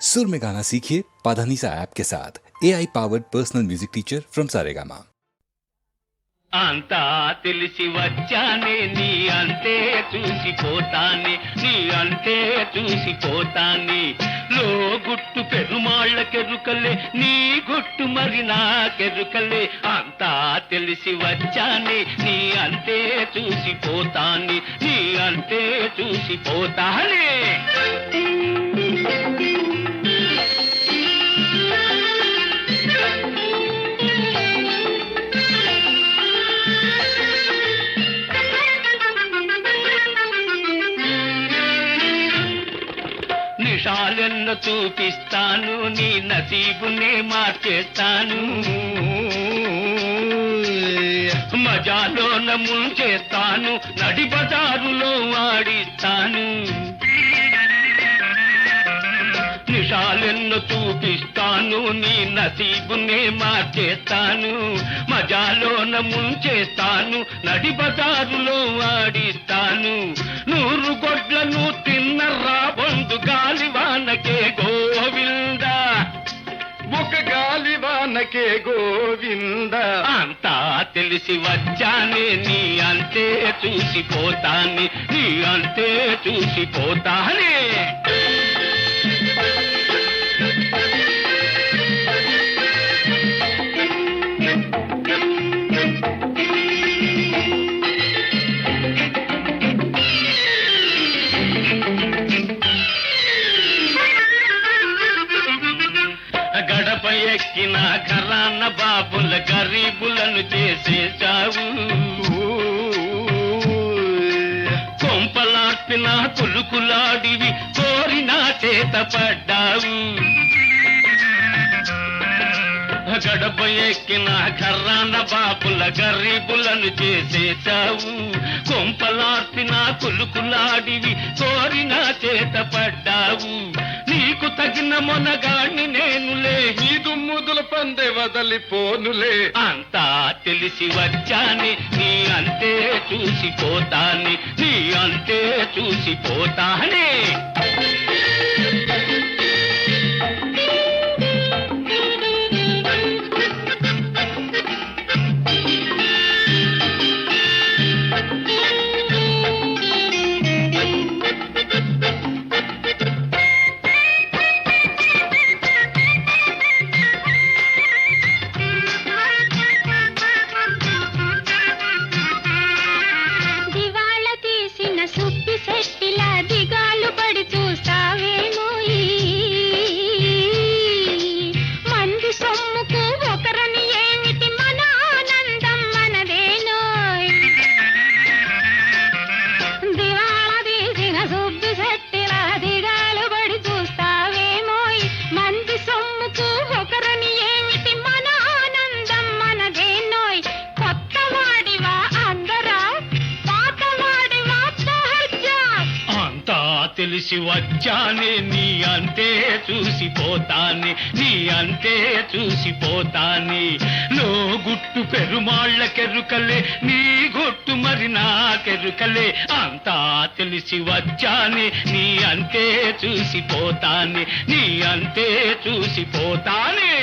सुर में गाना सीखिए पाधानीसा ऐप के साथ A I powered personal music teacher from Saregama అంతా తెలిసి వచ్చానే నీ అంతే చూసిపోతానే నీ అంతే చూసిపోతానే లో గుట్టు పెరుమాళ్ళకెరుకలే నీ గుట్టు మరి నాకెరుకలే అంతా తెలిసి వచ్చానే నీ అంతే చూసిపోతానే నీ అంతే చూసిపోతానే నిషాలెన్న చూపిస్తాను నీ నసీబునే మార్చేస్తాను. మజాలోన ముంచేస్తాను నడి బజారులో ఆడిస్తాను. నిషాలెన్న చూపిస్తాను నీ నసీబునే మార్చేస్తాను. మజాలోన ముంచేస్తాను నడి బజారులో ఆడిస్తాను. నూరు గొడ్లను తిన్న రాబందు గాలివానకే గోవిందా. ఒక గాలివానకే గోవింద. అంతా తెలిసి వచ్చానే నీ అంతే చూసిపోతానే నీ అంతే చూసిపోతానే. నా ఘరాన్న బాబుల గరీబులను చేసేశావు. కొంపలార్పిన కులుకులాడివి కోరిన చేత పడ్డావు గడప ఎక్కిన కర్రాన బాపుల గరీబులను చేసేశావు. కొంపలార్పిన కులుకులాడివి కోరిన చేత పడ్డావు నీకు తగిన మొనగాణ్ణి నేనులే. ఈ దుమ్ముదుల వదలి వదలిపోనులే. అంతా తెలిసి వచ్చాని నీ అంతే చూసిపోతాని నీ అంతే చూసిపోతానే తెలిసి వచ్చానే నీ అంతే చూసిపోతానే నీ అంతే చూసిపోతానే నో గుట్టు పెరుమాళ్ళకెరుకలే నీ గుట్టు మరి నా కెరుకలే. అంతా తెలిసి వచ్చానే నీ అంతే చూసిపోతానే నీ అంతే చూసిపోతానే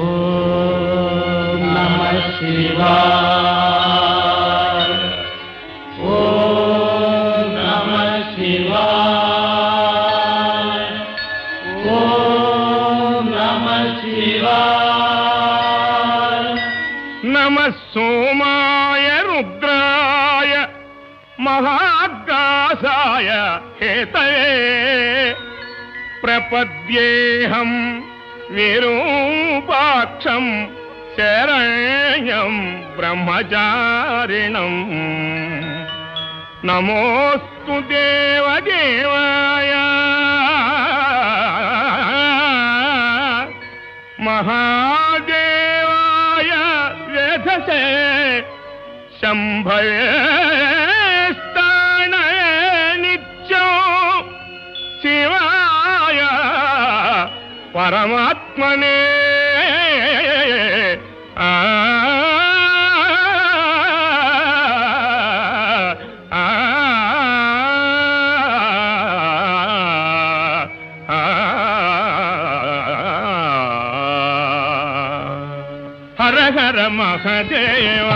ఓం నమ पद्येहम विरूपाक्षम शरण्य ब्रह्मचारिण। नमोस्तु देवदेवाय। महादेवाय व्यधसे शंभ పరమాత్మనే. ఆ హర హర మహదేవ.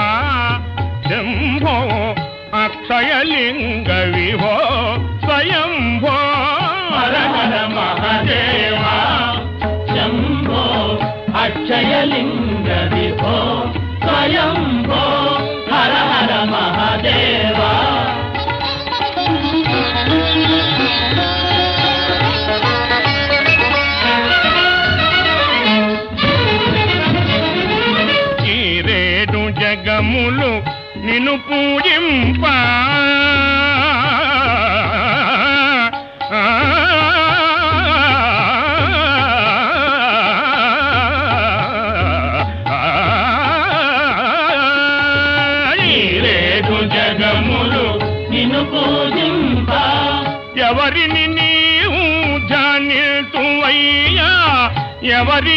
రేడు జగములు నిన్ను పూజింప. ఈ రేడు జగములు నిన్ను పూజింప. ఎవరిని నీవు జానితువయ్యా ఎవరి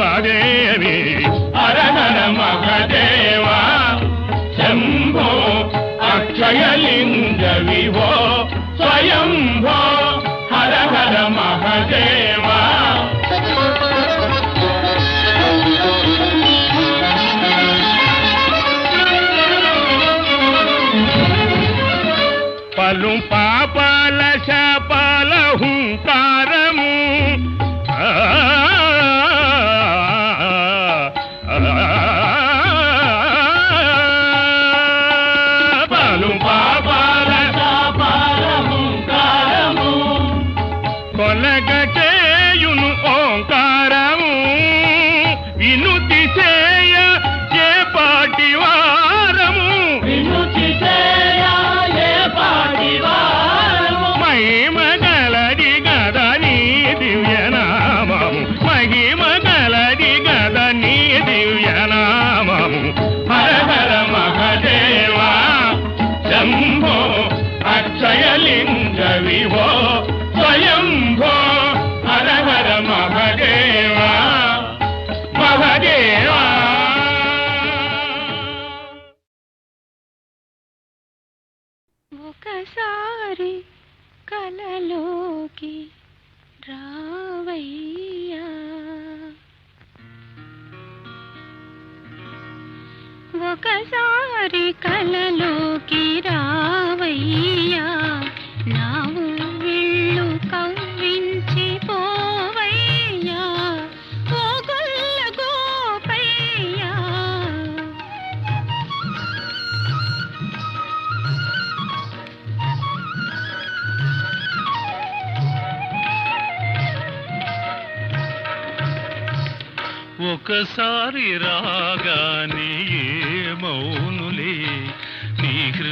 దయదూపవదేవి అరణన హర మహదేవా శంభో అక్షయలింగ విభో స్వయంభో హర హర మహదేవా పలు పా కలలోకి రావయ్యా. నా వెళ్ళు కవ్వించి పోవయ్యా. ఓ గొల్ల గోపయ్యా. ఒకసారి రాగానే మౌనులే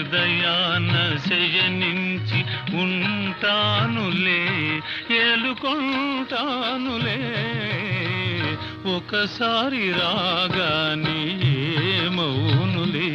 హృదయాన శయనించి ఉంటానులే ఏలుకుంటానులే. ఒకసారి రాగానే మౌనులే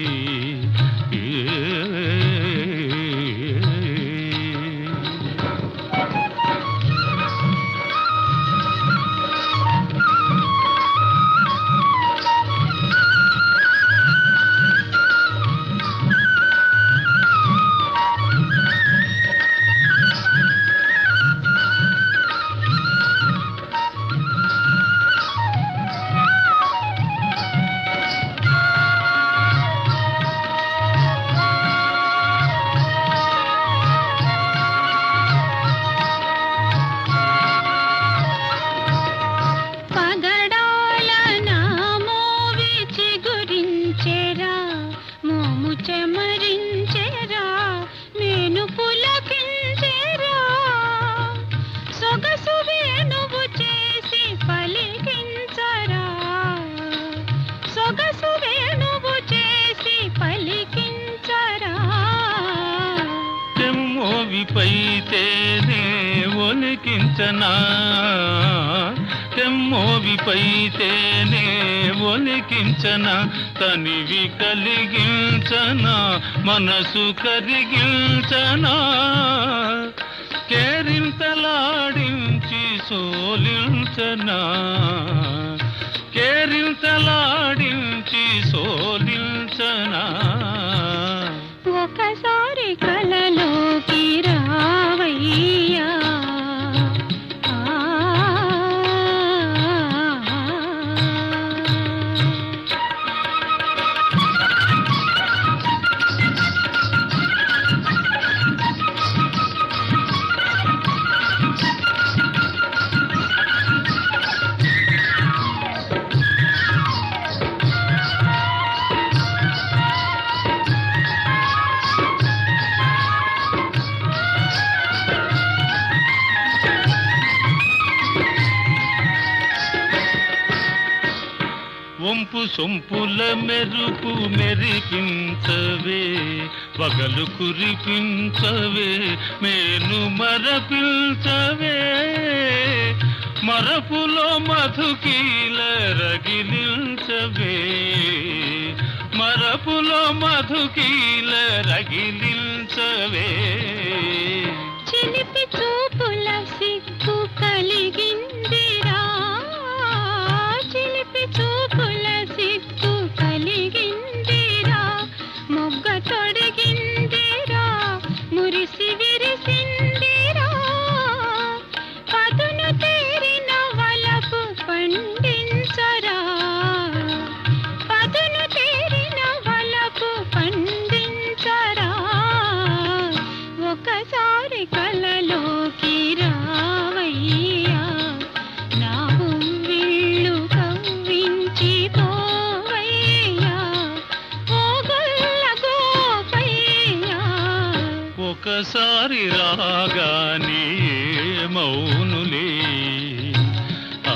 పక్కన తెమ్మోవిపైతేనే ఒలికించన తనివి కలిగించన మనసు కరిగించన. కేరింతలాడించి సోలించన కేరింతలాడించి సోలించన. ఒకసారి కలలు సొంపుల మెరుపు మెరిపించవే పగలు కురిపించవే మేను మరపించవే. మరపులో మధుకీల రగిలించవే మరపులో మధుకీల రగిలించవే చిలిపి చూపుల సిగ్గు కలిగిన ఒక్కసారి రాగానే మౌనులే. ఆ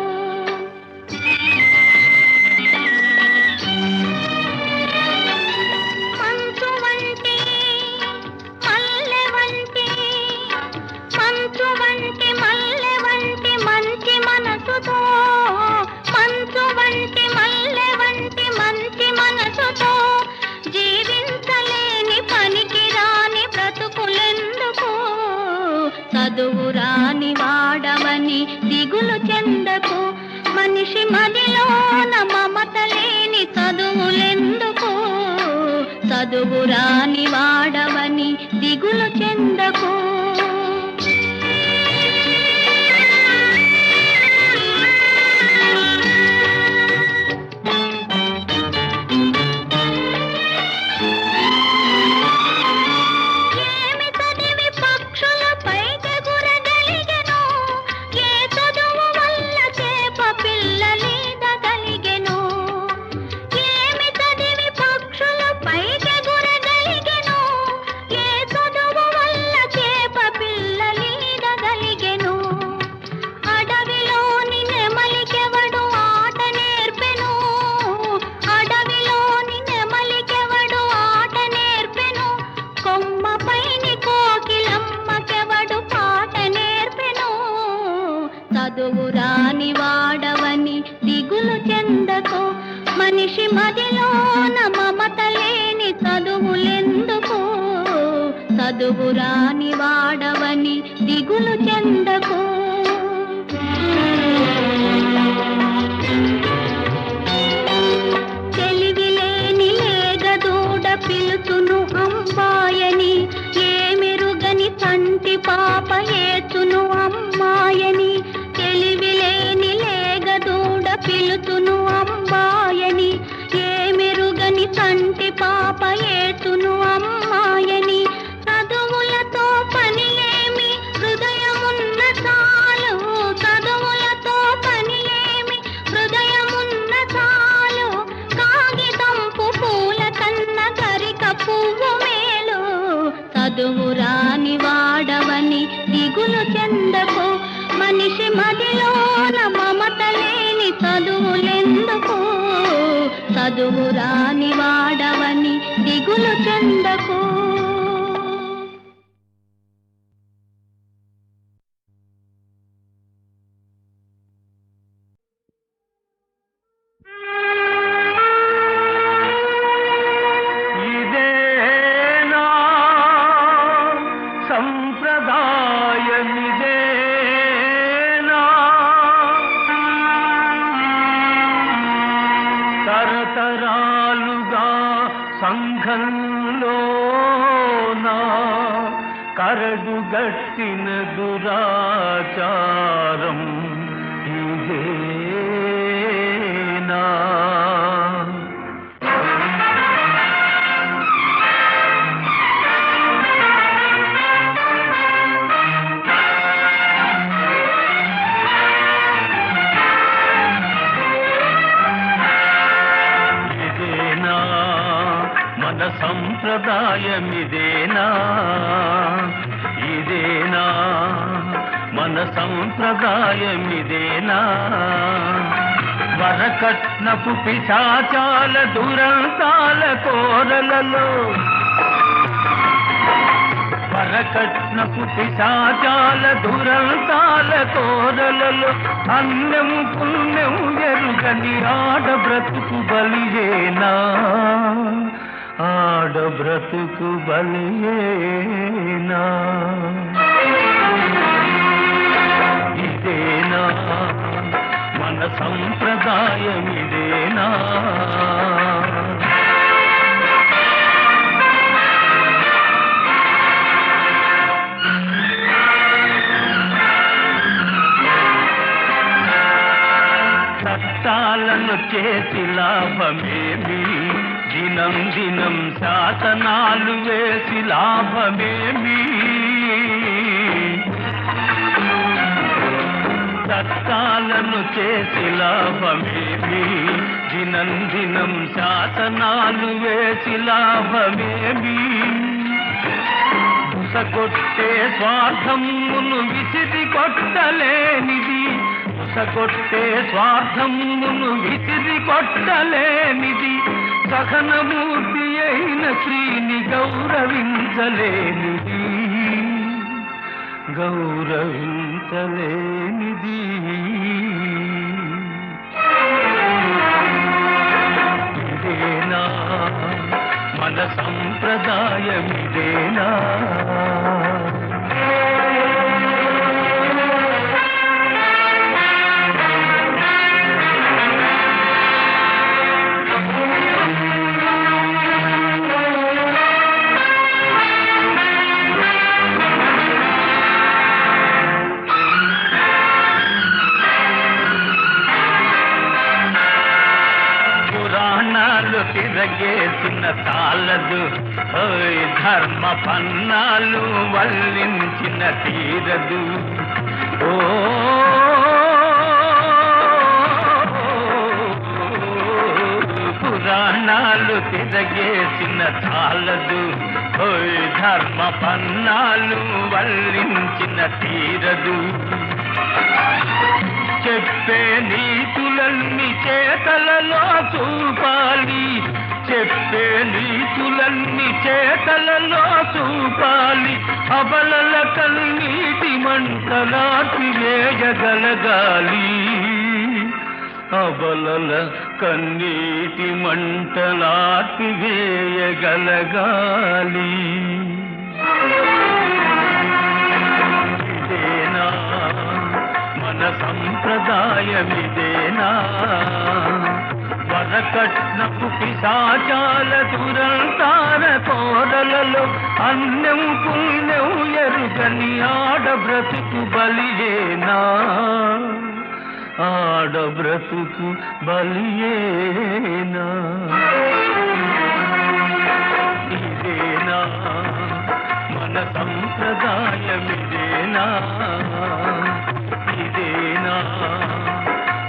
పొరుగురాని వాడవ? చదువు వాడవని దిగులు చెందకు. సంప్రదాయమిదేనా ఇదేనా? మన సంప్రదాయమిదేనా? వరకట్నపు పిశాచాల దురంతాల కోరలలో. వరకట్నపు పిశాచాల దురంతాల కోరలలో అన్నము పుణ్యము ఎరుగని ఆడ బ్రతుకు బలియేనా? ఆడ బ్రతుకు బలియేనా ఇదేనా మన సంప్రదాయం ఇదేనా చట్టాలను చేసి లాభమేమి? దినం దినం శాసనాలు వేసి లాభమేమి? చట్టాలను చేసి లాభమేమి? దినం దినం శాసనాలు వేసి లాభమేమి? కొట్టే స్వార్థమును విసిరి కొట్టలేనిది. కొట్టే స్వార్థమును విసిరి కొట్టలేనిది. సహనమూర్తి అయిన శ్రీని గౌరవించలేనిది. గౌరవించలేనిది. ఇదేనా మన సంప్రదాయమిదేనా తిరగేసిన తాళదు ఓయ్ ధర్మ పన్నాలు వల్లించిన తీరదు. ఓ పురాణాలు తిరగేసిన చాలదు ఓయ్ ధర్మ పన్నాలు వల్లించిన తీరదు. చెప్పే నీతులన్నీ చేతలలో చూపాలి. చెప్పే నీతులన్నీ చేతలలో చూపాలి. అబలల కన్నీటి మంటలాటి వేయగలగాలి. అబలల కన్నీటి మంటలాటి వేయగలగాలి. సంప్రదాయమిదేనా? వరకట్నపు పిశాచాల దురంతాన కోరలలో అన్నం పుణ్యం ఎరుగని ఆడ బ్రతుకు బలియేనా? ఆడ బ్రతుకు బలియేనా? ఇదేనా? మన సంప్రదాయమిదేనా?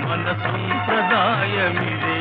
మన సంప్రదాయమిదేనా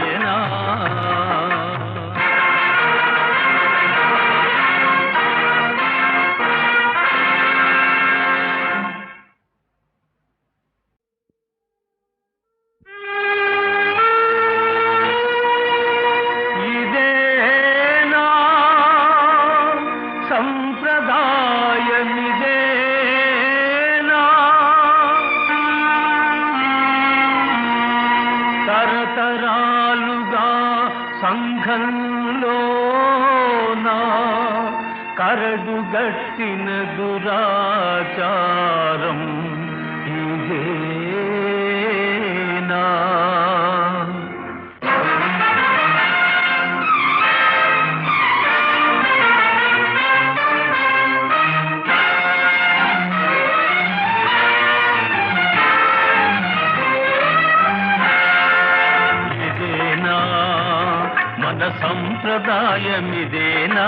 సంప్రదాయమిదేనా?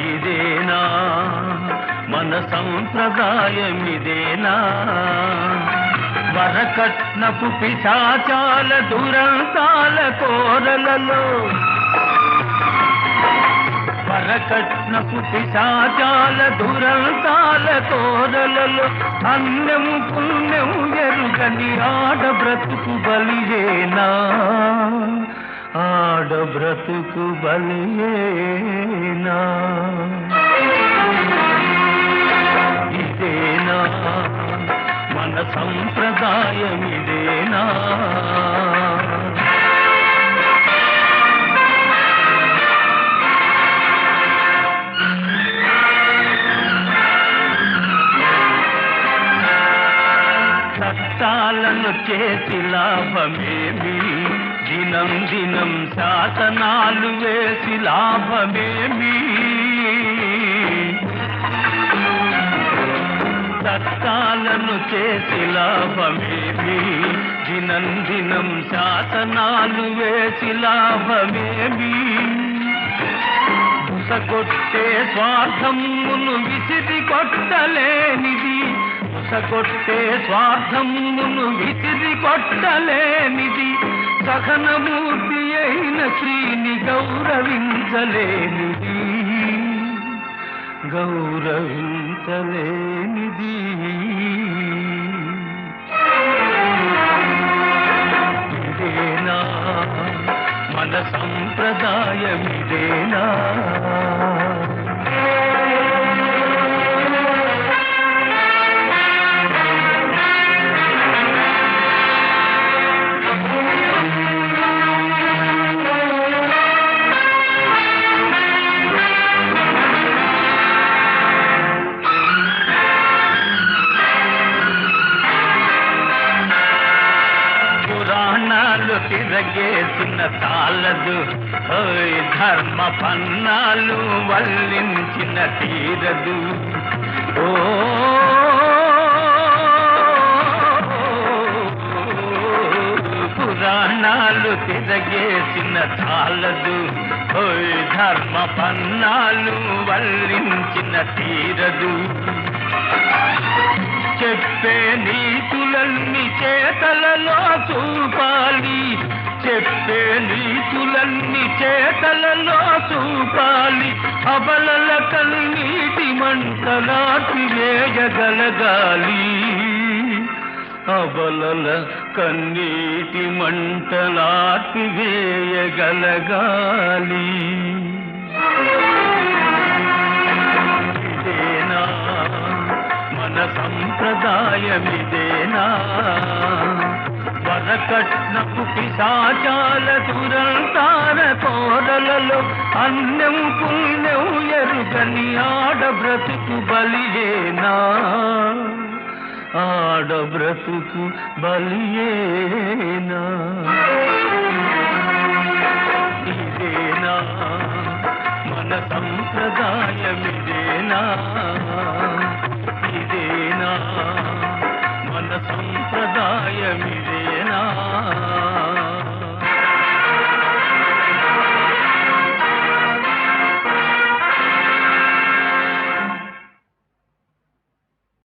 ఇదేనా? మన సంప్రదాయమిదేనా? వరకట్నపు పిశాచాల దురంతాల కోరలలో. వరకట్నపు పిశాచాల దురంతాల కోరలలో అన్నము పుణ్యము ఎరుగని ఆడ బ్రతుకు బలియేనా? ఆడ బ్రతుకు బలియేనా? ఇదేనా? మన సంప్రదాయమిదేనా చట్టాలను చేసి లాభమేమి దినం దినం శాసనాలు వేసి లాభమేమి? సత్కాలను చేసి లాభమేమి? దినం దినం శాసనాలు వేసి లాభమేమి? కొట్టే స్వార్థమును విసిరి కొట్టలేనిది. కొట్టే స్వార్థమును విసిరి కొట్టలేనిది. సహనమూర్తి అయిన శ్రీని గౌరవించలేనిది. గౌరవించలేనిది. ఇదేనా మన సంప్రదాయమిదేనా? తిరగేసిన తాళదు ఓయ్ ధర్మ పన్నాలు వల్లించిన తీరదు. ఓ పురాణాలు తిరగేసిన తాళదు ఓయ్ ధర్మ పన్నాలు వల్లించిన తీరదు. చెప్పే నీతులన్నీ చేతలలో చూపాలి. చెప్పే నీతులన్నీ చేతలలో చూపాలి. అబలల కన్నీటి మంటలాటి వేయగలగాలి అబలల కన్నీటి మంటలాటి వేయగలగాలి. సంప్రదాయమిదేనా? వరకట్నపు పిశాచాల దురంతార కోరలలో అన్నం పుణ్యం ఎరుగని ఆడ బ్రతుకు బలియేనా? ఆడ బ్రతుకు బలియేనా? ఇదేనా? మన సంప్రదాయం మన సంప్రదాయమిది